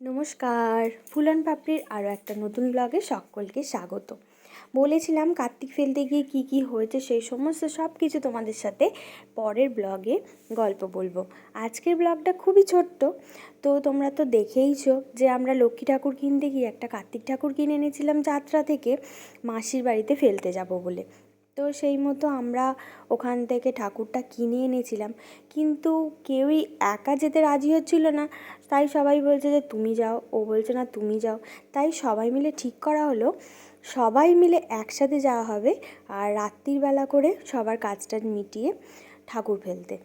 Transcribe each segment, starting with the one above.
নমস্কার। ফুলন পাপড়ির আরও একটা নতুন ব্লগে সকলকে স্বাগত। বলেছিলাম কার্তিক ফেলতে গিয়ে কী কী হয়েছে সেই সমস্ত সব কিছু তোমাদের সাথে পরের ব্লগে গল্প বলব। আজকের ব্লগটা খুবই ছোট্ট, তো তোমরা তো দেখেইছো যে আমরা লক্ষ্মী ঠাকুর কিনতে গিয়ে একটা কার্তিক ঠাকুর কিনে এনেছিলাম যাত্রা থেকে মাসির বাড়িতে ফেলতে যাব বলে। তো সেই মতো আমরা ওখান থেকে ঠাকুরটা কিনে এনেছিলাম। কিন্তু কেউই একা যেতে রাজি হচ্ছিল না। তাই সবাই বলছে যে, তুমি যাও। ও বলছে, না, তুমি যাও। তাই সবাই মিলে ঠিক করা হলো। সবাই মিলে একসাথে যাওয়া হবে আর রাত্রির বেলা করে সবার কাজটা মিটিয়ে ঠাকুর ফেলতে।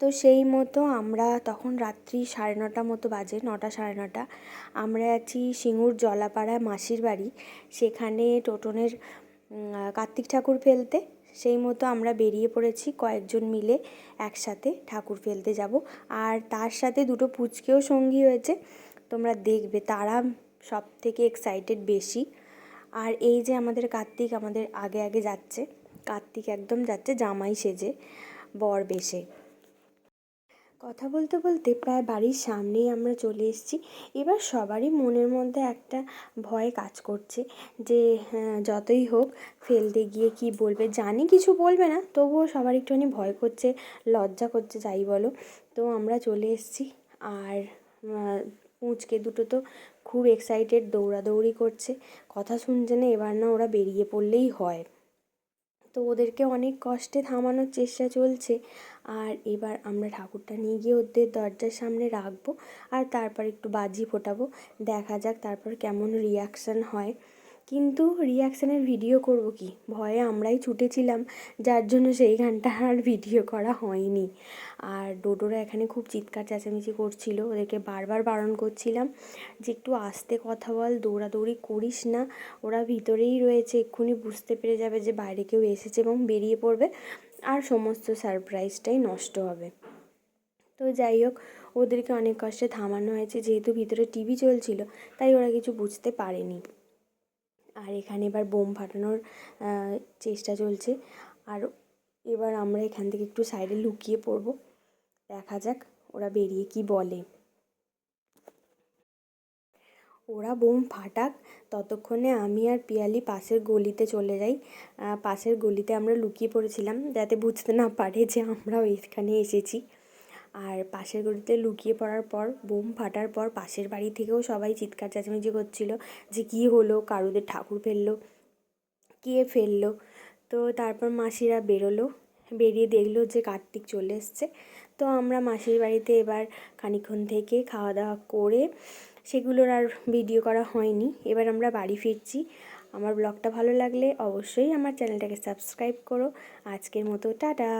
তো সেই মতো আমরা তখন রাত্রি সাড়ে নটা মতো বাজে, নটা সাড়ে নটা। আমরা আছি সিঙ্গুর জলাপাড়া মাসির বাড়ি। সেখানে টোটনের কার্তিক ঠাকুর ফেলতে। সেই মতো আমরা বেরিয়ে পড়েছি কয়েকজন মিলে একসাথে ঠাকুর ফেলতে যাব। আর তার সাথে দুটো পুচকেও সঙ্গী হয়েছে। তোমরা দেখবে তারা সব থেকে এক্সাইটেড বেশি। আর এই যে আমাদের কার্তিক আমাদের আগে আগে যাচ্ছে। কার্তিক একদম যাচ্ছে, জামাই সেজে, বর বেশে কথা বলতে বলতে প্রায় বাড়ির সামনেই আমরা চলে এসেছি। এবার সবারই মনের মধ্যে একটা ভয় কাজ করছে যে হ্যাঁ, যতই হোক ফেলতে গিয়ে কি বলবে? জানি কিছু বলবে না তবুও সবার একটুখানি ভয় করছে লজ্জা করছে যাই বলো। তো আমরা চলে এসেছি আর পুঁচকে দুটো তো খুব এক্সাইটেড দৌড়াদৌড়ি করছে। কথা শুনছে না এবার না ওরা বেরিয়ে পড়লেই হয়। তো ওদেরকে অনেক কষ্টে থামানোর চেষ্টা চলছে। আর এবার আমরা ঠাকুরটা নিয়ে গিয়ে ওদের দরজার সামনে রাখব আর তারপর একটু বাজি ফোটাবো। দেখা যাক তারপর কেমন রিয়াকশান হয়। কিন্তু রিয়াকশানের ভিডিও করব কি? ভয়ে আমরাই ছুটেছিলাম, যার জন্য সেই গানটা আর ভিডিও করা হয়নি। আর ডোডোরা এখানে খুব চিৎকার চেঁচামেচি করছিল, ওদেরকে বারবার বারণ করছিলাম যে একটু আস্তে কথা বল, দৌড়াদৌড়ি করিস না, ওরা ভিতরেই রয়েছে, এক্ষুনি বুঝতে পেরে যাবে যে বাইরে কেউ এসেছে এবং বেরিয়ে পড়বে, আর সমস্ত সারপ্রাইজটাই নষ্ট হবে। তো যাই হোক, ওদেরকে অনেক কষ্টে থামানো হয়েছে, যেহেতু ভিতরে টিভি চলছিল, তাই ওরা কিছু বুঝতে পারেনি। আর এখানে এবার বোম ফাটানোর চেষ্টা চলছে। আর এবার আমরা এখান থেকে একটু সাইডে লুকিয়ে পড়ব। দেখা যাক ওরা বেরিয়ে কি বলে। ওরা বোম ফাটাক, ততক্ষণে আমি আর পিয়ালি পাশের গলিতে চলে যাই। পাশের গলিতে আমরা লুকিয়ে পড়েছিলাম, যাতে বুঝতে না পারে যে আমরাও এখানে এসেছি। আর পাশের গলিতে লুকিয়ে পড়ার পর, বোম ফাটার পর পাশের বাড়ি থেকেও সবাই চিৎকার চেঁচামেচি করছিল যে কী হলো, কারুদের ঠাকুর ফেলল, কে ফেলল। তো তারপর মাসিরা বেরোলো, বেরিয়ে দেখল যে কার্তিক চলে এসছে। তো আমরা মাসির বাড়িতে এবার খানিক্ষণ থেকে খাওয়া দাওয়া করে সেগুলোর আর ভিডিও করা হয়নি। এবার আমরা বাড়ি ফিরছি। আমার ব্লগটা ভালো লাগলে অবশ্যই আমার চ্যানেলটাকে সাবস্ক্রাইব করো। আজকের মতো, টাটা!